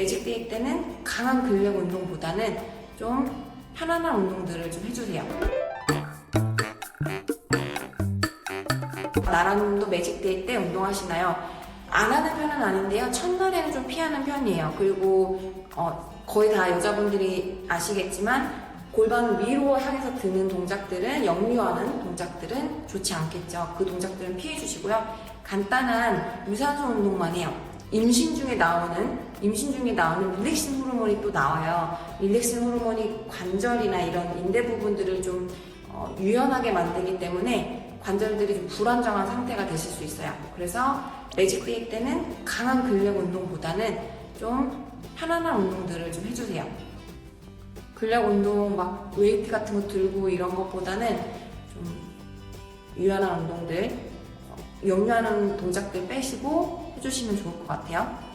매직데이 때는 강한 근력 운동보다는 좀 편안한 운동들을 좀 해주세요. 나란도 매직데이 때 운동하시나요? 안 하는 편은 아닌데요. 첫날에는 좀 피하는 편이에요. 그리고 어, 거의 다 여자분들이 아시겠지만 골반 위로 향해서 드는 동작들은 역류하는 동작들은 좋지 않겠죠. 그 동작들은 피해 주시고요. 간단한 유산소 운동만 해요. 임신 중에 나오는 임신 중에 나오는 릴렉신 호르몬이 또 나와요. 릴렉신 호르몬이 관절이나 이런 인대 부분들을 좀 어, 유연하게 만들기 때문에 관절들이 좀 불안정한 상태가 되실 수 있어요. 그래서 매직데이 때는 강한 근력 운동보다는 좀 편안한 운동들을 좀 해주세요. 근력 운동 막 웨이트 같은 거 들고 이런 것보다는 좀 유연한 운동들, 어, 역류하는 동작들 빼시고 해주시면 좋을 것 같아요.